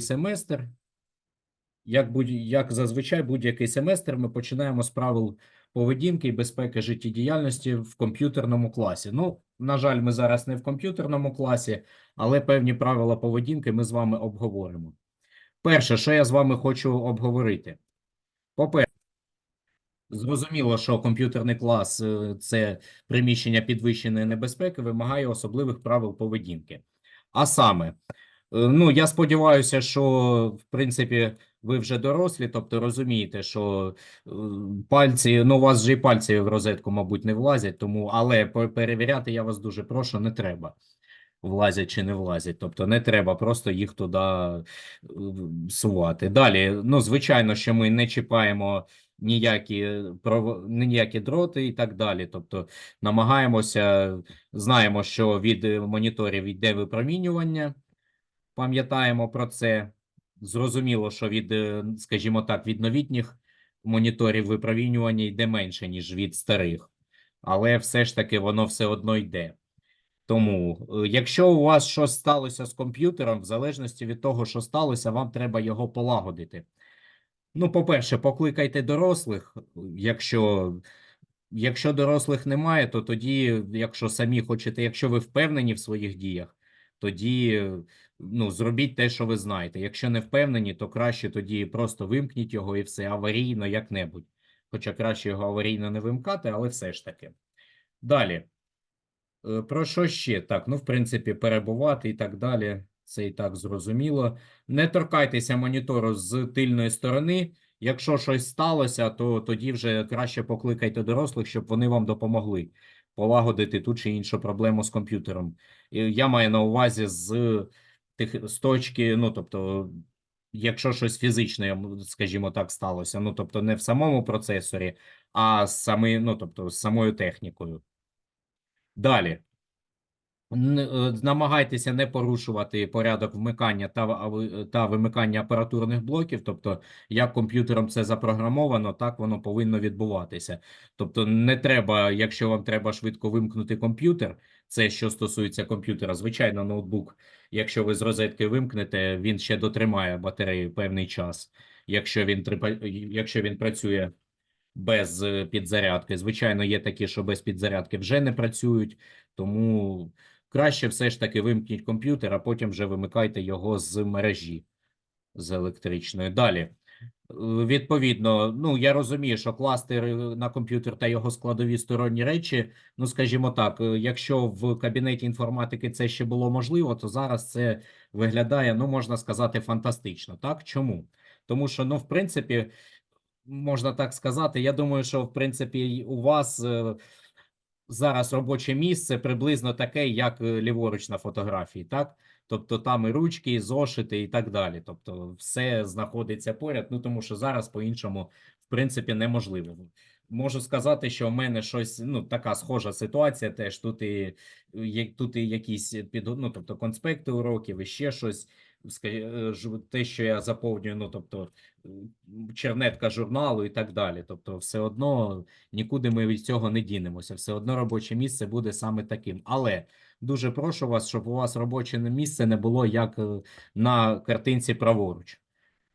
семестр. Як, будь, як зазвичай, будь-який семестр ми починаємо з правил поведінки і безпеки життєдіяльності в комп'ютерному класі. Ну, на жаль, ми зараз не в комп'ютерному класі, але певні правила поведінки ми з вами обговоримо. Перше, що я з вами хочу обговорити. По-перше, зрозуміло, що комп'ютерний клас е, це приміщення підвищеної небезпеки, вимагає особливих правил поведінки. А саме, ну я сподіваюся, що в принципі ви вже дорослі, тобто розумієте, що е, пальці, ну у вас же і пальці в розетку, мабуть, не влазять, тому але пе- перевіряти я вас дуже прошу, не треба. Влазять чи не влазять, тобто не треба просто їх туди е, сувати. Далі, ну звичайно, що ми не чіпаємо ніякі ніякі дроти і так далі. Тобто намагаємося, знаємо, що від е, моніторів йде випромінювання, пам'ятаємо про це. Зрозуміло, що від, е, скажімо так, від новітніх моніторів випромінювання йде менше, ніж від старих, але все ж таки воно все одно йде. Тому, е, якщо у вас щось сталося з комп'ютером, в залежності від того, що сталося, вам треба його полагодити. Ну, по-перше, покликайте дорослих. Якщо, якщо дорослих немає, то тоді, якщо самі хочете, якщо ви впевнені в своїх діях, тоді ну, зробіть те, що ви знаєте. Якщо не впевнені, то краще тоді просто вимкніть його і все аварійно, як-небудь. Хоча краще його аварійно не вимкати, але все ж таки. Далі. Е, Про що ще? Так, ну, в принципі, перебувати і так далі. Це і так зрозуміло. Не торкайтеся монітору з тильної сторони. Якщо щось сталося, то тоді вже краще покликайте дорослих, щоб вони вам допомогли полагодити ту чи іншу проблему з комп'ютером. Я маю на увазі з тих з точки, ну тобто, якщо щось фізичне, скажімо так, сталося, ну тобто не в самому процесорі, а з самої, ну тобто з самою технікою. Далі. Е, Намагайтеся не порушувати порядок вмикання та, та вимикання апаратурних блоків, тобто, як комп'ютером це запрограмовано, так воно повинно відбуватися. Тобто, не треба, якщо вам треба швидко вимкнути комп'ютер, це що стосується комп'ютера, звичайно, ноутбук, якщо ви з розетки вимкнете, він ще дотримає батарею певний час. Якщо він якщо він працює без е, підзарядки. Звичайно, є такі, що без підзарядки вже не працюють, тому краще все ж таки вимкніть комп'ютер, а потім вже вимикайте його з мережі з електричної. Далі. Відповідно, ну я розумію, що класти на комп'ютер та його складові сторонні речі, ну скажімо так, е, якщо в кабінеті інформатики це ще було можливо, то зараз це виглядає, ну можна сказати, фантастично. Так чому? Тому що, ну, в принципі, можна так сказати. Я думаю, що в принципі у вас е, зараз робоче місце приблизно таке, як е, ліворуч на фотографії, так? Тобто там і ручки, і зошити, і так далі. Тобто, все знаходиться поряд. Ну тому що зараз по-іншому, в принципі, неможливо. Можу сказати, що в мене щось ну така схожа ситуація. Теж тут і тут і якісь під ну, тобто конспекти уроків, і ще щось. е, Те, що я заповнюю, ну тобто чернетка журналу і так далі. Тобто, все одно нікуди ми від цього не дінемося. Все одно робоче місце буде саме таким. Але дуже прошу вас, щоб у вас робоче місце не було як е, на картинці праворуч.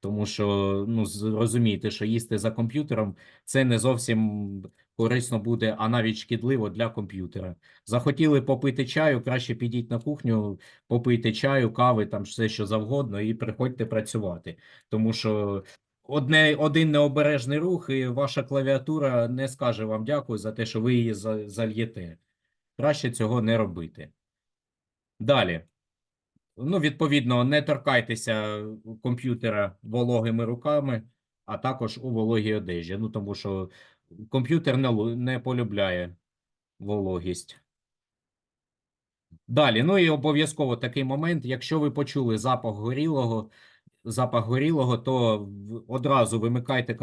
Тому що ну зрозумійте, що їсти за комп'ютером це не зовсім корисно буде, а навіть шкідливо для комп'ютера. Захотіли попити чаю, краще підіть на кухню, попийте чаю, кави, там все що завгодно, і приходьте працювати. Тому що одне, один необережний рух, і ваша клавіатура не скаже вам дякую за те, що ви її зальєте. Краще цього не робити. Далі. Ну, відповідно, не торкайтеся комп'ютера вологими руками, а також у вологій одежі. Ну, тому що комп'ютер не, не полюбляє вологість. Далі, ну і обов'язково такий момент, якщо ви почули запах горілого, запах горілого, то одразу вимикайте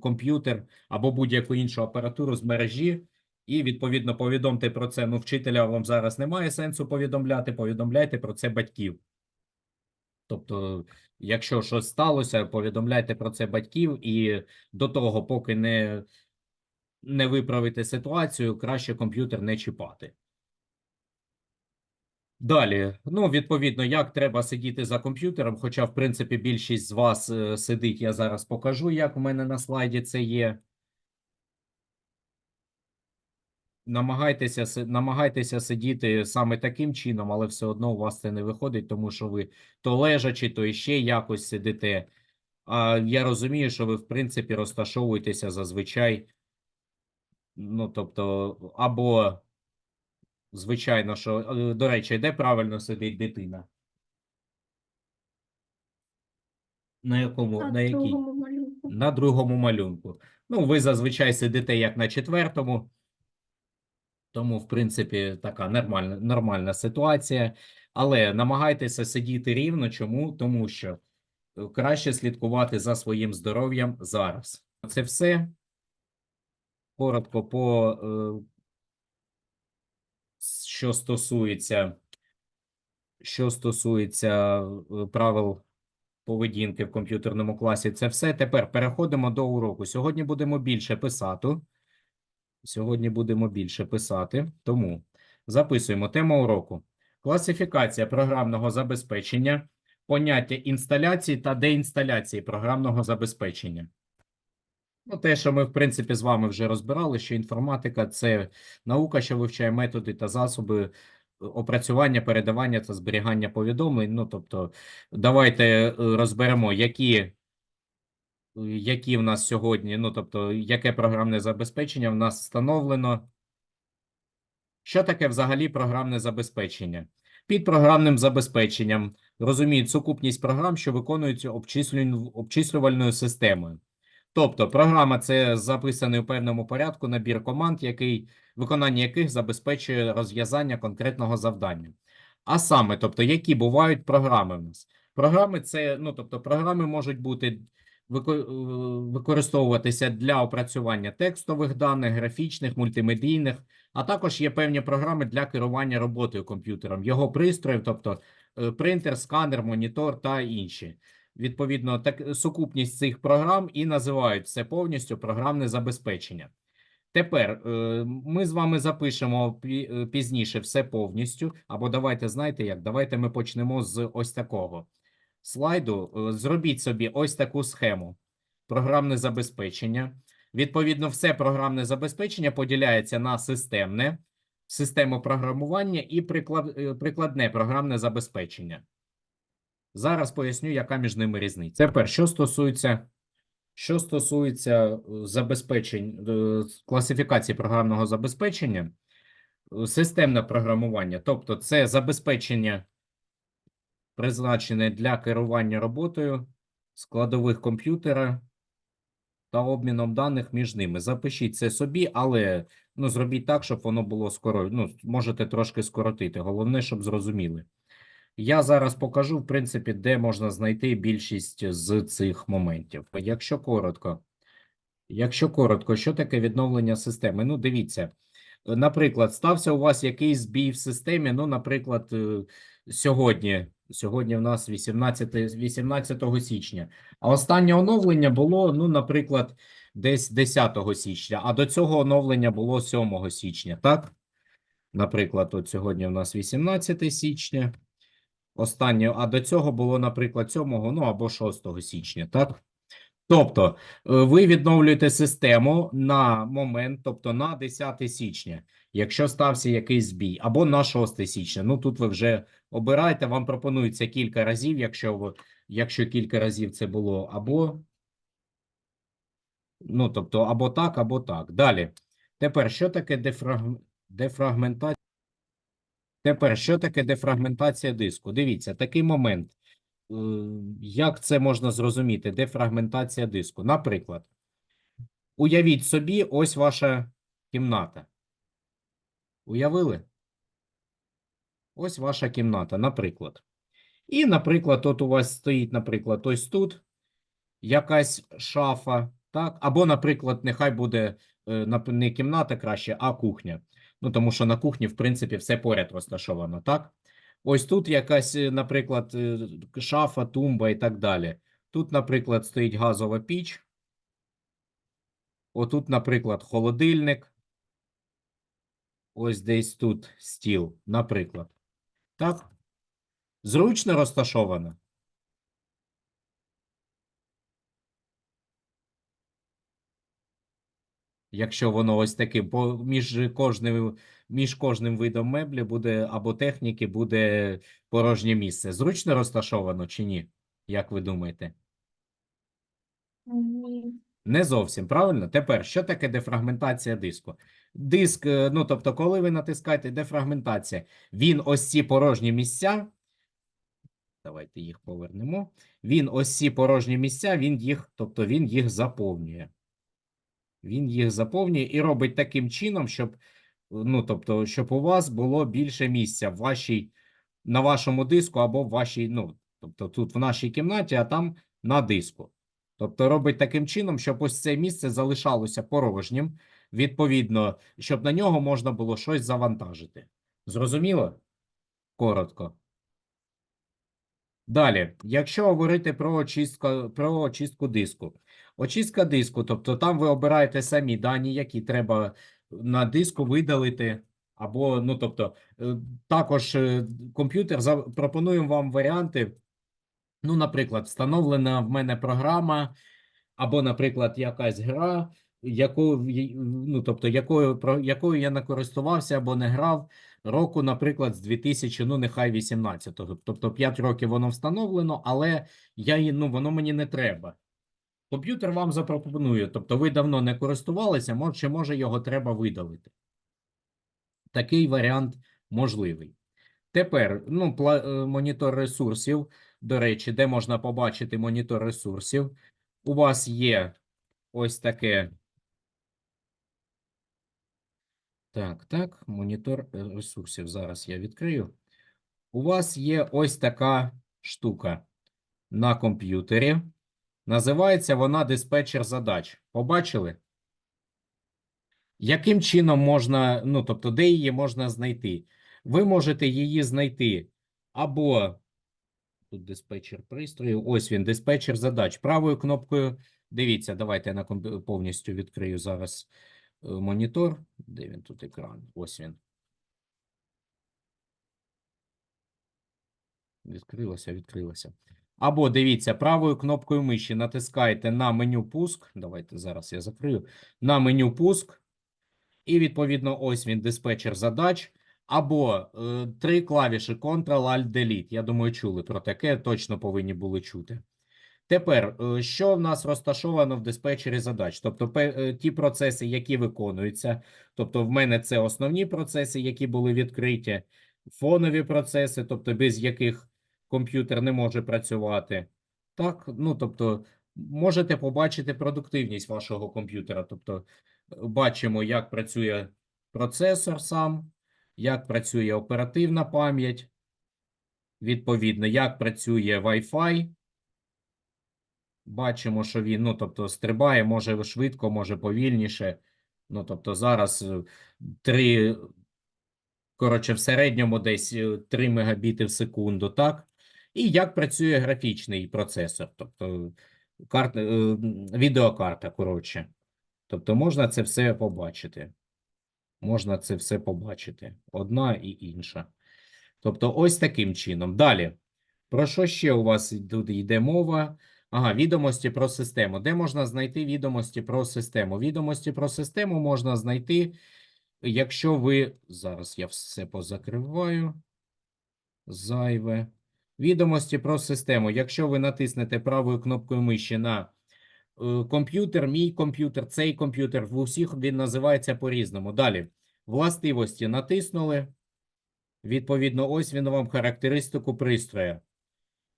комп'ютер або будь-яку іншу апаратуру з мережі, і відповідно повідомте про це. Ну, вчителя вам зараз немає сенсу повідомляти, повідомляйте про це батьків. Тобто, якщо щось сталося, повідомляйте про це батьків, і до того, поки не, не виправите ситуацію, краще комп'ютер не чіпати. Далі, ну, відповідно, як треба сидіти за комп'ютером, хоча, в принципі, більшість з вас е, сидить, я зараз покажу, як у мене на слайді це є. Намагайтеся, намагайтеся сидіти саме таким чином, але все одно у вас це не виходить, тому що ви то лежачи, то іще якось сидите. А я розумію, що ви, в принципі, розташовуєтеся зазвичай. Ну, тобто, або, звичайно, що, е, до речі, де правильно сидить дитина? На якому, На на якій? другому малюнку. На другому малюнку. Ну, ви зазвичай сидите як на четвертому. Тому, в принципі, така нормальна, нормальна ситуація. Але намагайтеся сидіти рівно. Чому? Тому що е, краще слідкувати за своїм здоров'ям зараз. Це все. Коротко по е, що стосується, що стосується е, правил поведінки в комп'ютерному класі, це все. Тепер переходимо до уроку. Сьогодні будемо більше писати. Сьогодні будемо більше писати, тому записуємо тему уроку. Класифікація програмного забезпечення, поняття інсталяції та деінсталяції програмного забезпечення. Ну, те, що ми, в принципі, з вами вже розбирали, що інформатика – це наука, що вивчає методи та засоби е, опрацювання, передавання та зберігання повідомлень. Ну, тобто, давайте е, розберемо, які які в нас сьогодні, ну тобто, яке програмне забезпечення в нас встановлено. Що таке взагалі програмне забезпечення? Під програмним забезпеченням розуміють сукупність програм, що виконуються обчислювальною системою. Тобто, програма це записаний у певному порядку набір команд, який, виконання яких забезпечує розв'язання конкретного завдання. А саме, тобто, які бувають програми в нас? Програми це, ну, тобто, програми можуть бути використовуватися для опрацювання текстових даних, графічних, мультимедійних, а також є певні програми для керування роботою комп'ютером, його пристроїв, тобто е, принтер, сканер, монітор та інші. Відповідно, так сукупність цих програм і називають це повністю програмне забезпечення. Тепер е, ми з вами запишемо е, пізніше все повністю. Або давайте знаєте як? Давайте ми почнемо з ось такого слайду. Е, Зробіть собі ось таку схему. Програмне забезпечення. Відповідно, все програмне забезпечення поділяється на системне, систему програмування і е, прикладне програмне забезпечення. Зараз поясню, яка між ними різниця. Тепер, що стосується, що стосується е, забезпечень, класифікації програмного забезпечення, системне програмування, тобто це забезпечення, призначене для керування роботою складових комп'ютера та обміном даних між ними. Запишіть це собі, але ну, зробіть так, щоб воно було скоро. Ну, можете трошки скоротити. Головне, щоб зрозуміли. Я зараз покажу, в принципі, де можна знайти більшість з цих моментів. Якщо коротко, якщо коротко, що таке відновлення системи? Ну, дивіться, наприклад, стався у вас якийсь збій в системі. Ну, наприклад, е, сьогодні, сьогодні в нас 18, 18 січня, а останнє оновлення було, ну, наприклад, десь 10 січня, а до цього оновлення було 7 січня, так? Наприклад, от сьогодні в нас 18 січня. Останнє, а до цього було, наприклад, 7, ну або 6 січня, так? Тобто, е, ви відновлюєте систему на момент, тобто на 10 січня, якщо стався якийсь збій, або на 6 січня. Ну тут ви вже обираєте, вам пропонується кілька разів, якщо ви, якщо кілька разів це було, або ну, тобто, або так, або так. Далі. Тепер, що таке дефраг... дефрагментація? Тепер, що таке дефрагментація диску? Дивіться, такий момент. Е, Як це можна зрозуміти? Дефрагментація диску. Наприклад, уявіть собі, ось ваша кімната. Уявили? Ось ваша кімната, наприклад. І, наприклад, от у вас стоїть, наприклад, ось тут якась шафа, так? Або, наприклад, нехай буде е, не кімната краще, а кухня. Ну, тому що на кухні, в принципі, все поряд розташовано, так? Ось тут якась, е, наприклад, е, шафа, тумба і так далі. Тут, наприклад, стоїть газова піч. Отут, наприклад, холодильник. Ось десь тут стіл, наприклад. Так? Зручно розташовано? Якщо воно ось таке, по між кожним, між кожним видом меблі буде або техніки буде порожнє місце. Зручно розташовано чи ні? Як ви думаєте? Ні. Не зовсім, правильно? Тепер, що таке дефрагментація диску? Диск, е, ну тобто, коли ви натискаєте дефрагментація, він ось ці порожні місця. Давайте їх повернемо. Він ось ці порожні місця, він їх, тобто він їх заповнює. Він їх заповнює і робить таким чином, щоб, ну, тобто, щоб у вас було більше місця в вашій, на вашому диску або в вашій, ну, тобто тут в нашій кімнаті, а там на диску. Тобто робить таким чином, щоб ось це місце залишалося порожнім, відповідно, щоб на нього можна було щось завантажити. Зрозуміло? Коротко. Далі, якщо говорити про очистку, про очистку диску. Очистка диску, тобто там ви обираєте самі дані, які треба на диску видалити, або, ну, тобто, е, також е, комп'ютер за- пропонує вам варіанти. Ну, наприклад, встановлена в мене програма, або, наприклад, якась гра, яку, ну, тобто, якою, якою я не користувався або не грав року, наприклад, з 2000, ну, нехай 18-го. Тобто 5 років воно встановлено, але я, ну, воно мені не треба. Комп'ютер вам запропонує, тобто ви давно не користувалися, чи може його треба видалити. Такий варіант можливий. Тепер, ну, е, монітор ресурсів, до речі, де можна побачити монітор ресурсів. У вас є ось таке. Так, так, монітор е, ресурсів. Зараз я відкрию. У вас є ось така штука на комп'ютері. Називається вона диспетчер задач. Побачили? Яким чином можна, ну, тобто, де її можна знайти? Ви можете її знайти або тут диспетчер пристрою, ось він, диспетчер задач. Правою кнопкою, дивіться, давайте я на повністю відкрию зараз е, монітор. Де він тут екран? Ось він. Відкрилося, відкрилося. Або дивіться, правою кнопкою миші натискаєте на меню пуск. Давайте зараз я закрию. На меню пуск. І відповідно, ось він диспетчер задач. Або е, три клавіші Ctrl-Alt-Delete. Я думаю, чули про таке, точно повинні були чути. Тепер, е, що в нас розташовано в диспетчері задач? Тобто, е, ті процеси, які виконуються. Тобто, в мене це основні процеси, які були відкриті, фонові процеси, тобто без яких комп'ютер не може працювати. Так, ну тобто, можете побачити продуктивність вашого комп'ютера. Тобто, е, бачимо, як працює процесор сам, як працює оперативна пам'ять, відповідно, як працює Wi-Fi. Бачимо, що він, ну, тобто, стрибає, може швидко, може повільніше. Ну, тобто, зараз е, 3, коротше, в середньому десь е, 3 мегабіти в секунду, так? І як працює графічний процесор, тобто карта, е, відеокарта, коротше. Тобто, можна це все побачити. Можна це все побачити. Одна і інша. Тобто, ось таким чином. Далі. Про що ще у вас тут йде мова? Ага, відомості про систему. Де можна знайти відомості про систему? Відомості про систему можна знайти, якщо ви. Зараз я все позакриваю. Зайве. Відомості про систему. Якщо ви натиснете правою кнопкою миші на е, комп'ютер, мій комп'ютер, цей комп'ютер, в усіх він називається по-різному. Далі. Властивості натиснули. Відповідно, ось він вам характеристику пристроя.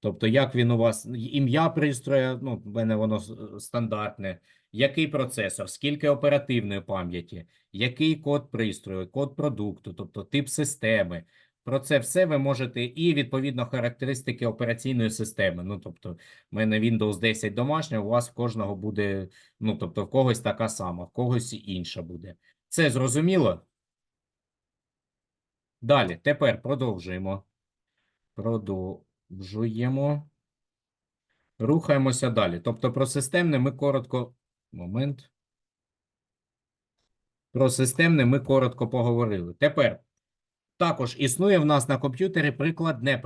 Тобто, як він у вас, ім'я пристроя, ну, в мене воно стандартне, який процесор, скільки оперативної пам'яті, який код пристрою, код продукту, тобто тип системи. Про це все ви можете, і відповідно характеристики операційної системи. Ну, тобто, в мене Windows 10 домашня, у вас в кожного буде, ну, тобто, в когось така сама, в когось інша буде. Це зрозуміло? Далі, тепер продовжуємо. Продовжуємо. Рухаємося далі. Тобто про системне ми коротко. Момент. Про системне ми коротко поговорили. Тепер Також існує в нас на комп'ютері прикладне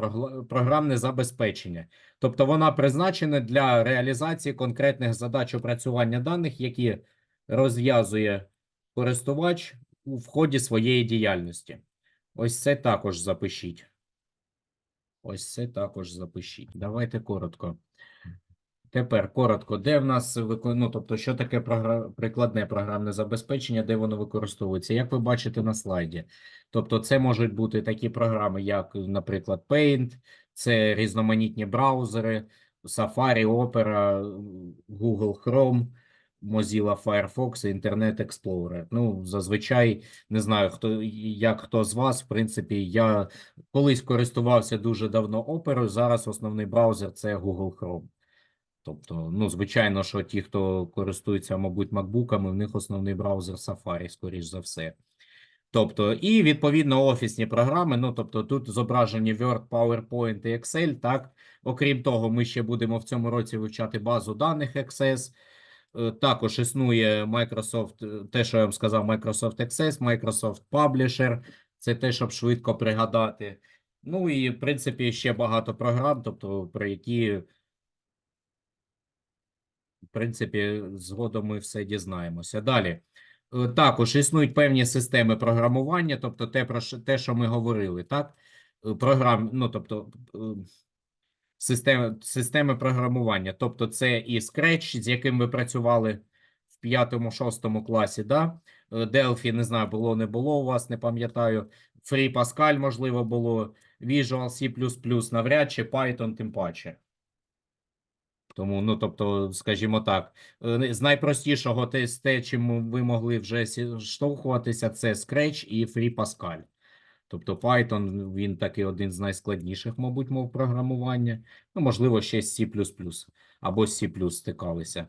програмне забезпечення. Тобто вона призначена для реалізації конкретних задач опрацювання даних, які розв'язує користувач у ході своєї діяльності. Ось це також запишіть. Ось це також запишіть. Давайте коротко. Тепер коротко, де в нас ну, тобто, що таке програ... прикладне програмне забезпечення, де воно використовується? Як ви бачите на слайді? Тобто, це можуть бути такі програми, як, наприклад, Paint, це різноманітні браузери, Safari, Opera, Google Chrome, Mozilla Firefox, Internet Explorer. Ну, зазвичай не знаю, хто як хто з вас. В принципі, я колись користувався дуже давно Opera, зараз основний браузер це Google Chrome. Тобто, ну, звичайно, що ті, хто користується, мабуть, макбуками, в них основний браузер Safari, скоріш за все. Тобто, і відповідно офісні програми. Ну, тобто, тут зображені Word, PowerPoint і Excel. Так, окрім того, ми ще будемо в цьому році вивчати базу даних Access. Е, Також існує Microsoft, е, те, що я вам сказав, Microsoft Access, Microsoft Publisher. Це те, щоб швидко пригадати. Ну і в принципі ще багато програм, тобто про які, принципі, згодом ми все дізнаємося. Далі. Е, Також існують певні системи програмування, тобто те, про те, що ми говорили, так? Е, Програм, ну, тобто, е, системи, системи програмування. Тобто, це і Scratch, з яким ви працювали в п'ятому-шостому класі, да? Delphi, не знаю, було, не було у вас, не пам'ятаю. Free Pascal, можливо, було. Visual C++, навряд чи Python, тим паче. Тому, ну, тобто, скажімо так, е, з найпростішого те, з те, чим ви могли вже штовхуватися, це Scratch і Free Pascal. Тобто Python, він такий один з найскладніших, мабуть, мов програмування. Ну, можливо, ще C++ або C++ стикалися.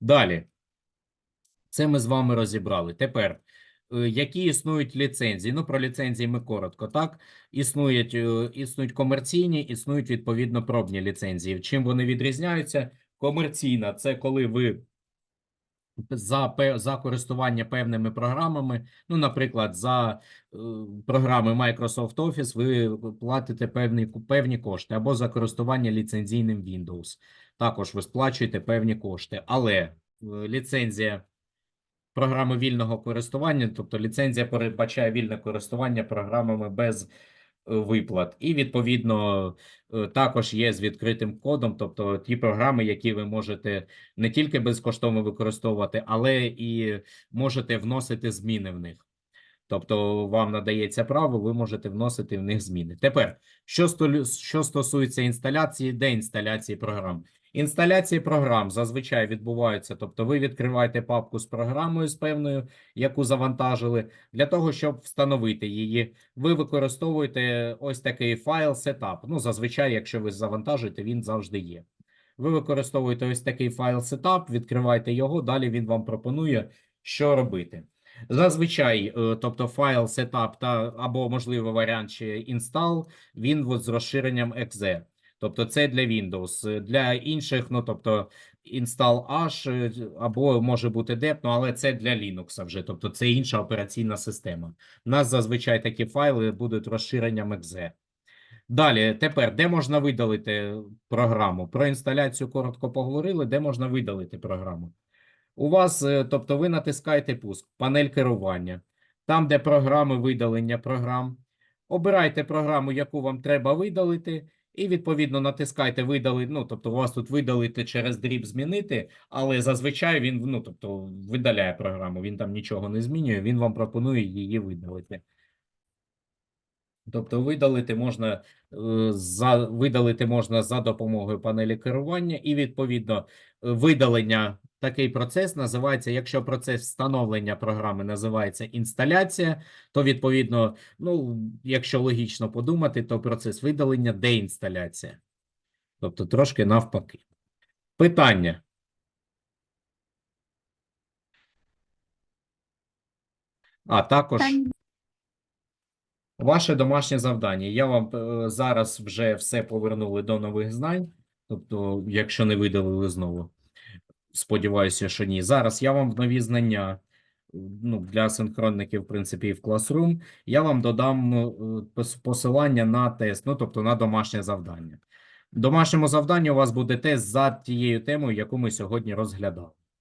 Далі. Це ми з вами розібрали. Тепер, які існують ліцензії? Ну, про ліцензії ми коротко, так? Існують, е, існують комерційні, існують відповідно пробні ліцензії. Чим вони відрізняються? Комерційна це коли ви за, за користування певними програмами, ну, наприклад, за е, програми Microsoft Office, ви платите певні, певні кошти, або за користування ліцензійним Windows. Також ви сплачуєте певні кошти. Але е, ліцензія програми вільного користування, тобто ліцензія передбачає вільне користування програмами без е, виплат. І відповідно е, також є з відкритим кодом, тобто ті програми, які ви можете не тільки безкоштовно використовувати, але і можете вносити зміни в них. Тобто вам надається право, ви можете вносити в них зміни. Тепер, що, що стосується інсталяції, деінсталяції програм. Інсталяції програм зазвичай відбуваються, тобто ви відкриваєте папку з програмою з певною, яку завантажили. Для того, щоб встановити її, ви використовуєте ось такий файл setup. Ну, зазвичай, якщо ви завантажуєте, він завжди є. Ви використовуєте ось такий файл setup, відкриваєте його, далі він вам пропонує, що робити. Зазвичай, е, тобто файл setup та або можливо варіант ще install, він з розширенням exe. Тобто це для Windows. Для інших, ну тобто install H е, або може бути dep, ну але це для Linux вже, тобто це інша операційна система. У нас зазвичай такі файли будуть розширенням exe. Далі, тепер, де можна видалити програму? Про інсталяцію коротко поговорили, де можна видалити програму. У вас, е, тобто, ви натискаєте пуск, панель керування, там, де програми видалення програм. Обирайте програму, яку вам треба видалити, і відповідно натискайте видалити. Ну, тобто, у вас тут видалити через дріб змінити, але зазвичай він ну, тобто, видаляє програму, він там нічого не змінює, він вам пропонує її видалити. Тобто видалити можна е, за видалити можна за допомогою панелі керування, і відповідно видалення такий процес називається. Якщо процес встановлення програми називається інсталяція, то відповідно, ну якщо логічно подумати, то процес видалення деінсталяція. Тобто трошки навпаки. Питання. А також. Ваше домашнє завдання. Я вам е, зараз вже все повернули до нових знань. Тобто, якщо не видалили знову, сподіваюся, що ні. Зараз я вам в нові знання ну, для синхронників, в принципі, і в Classroom, я вам додам е, посилання на тест, ну, тобто на домашнє завдання. Домашньому завданні у вас буде тест за тією темою, яку ми сьогодні розглядали.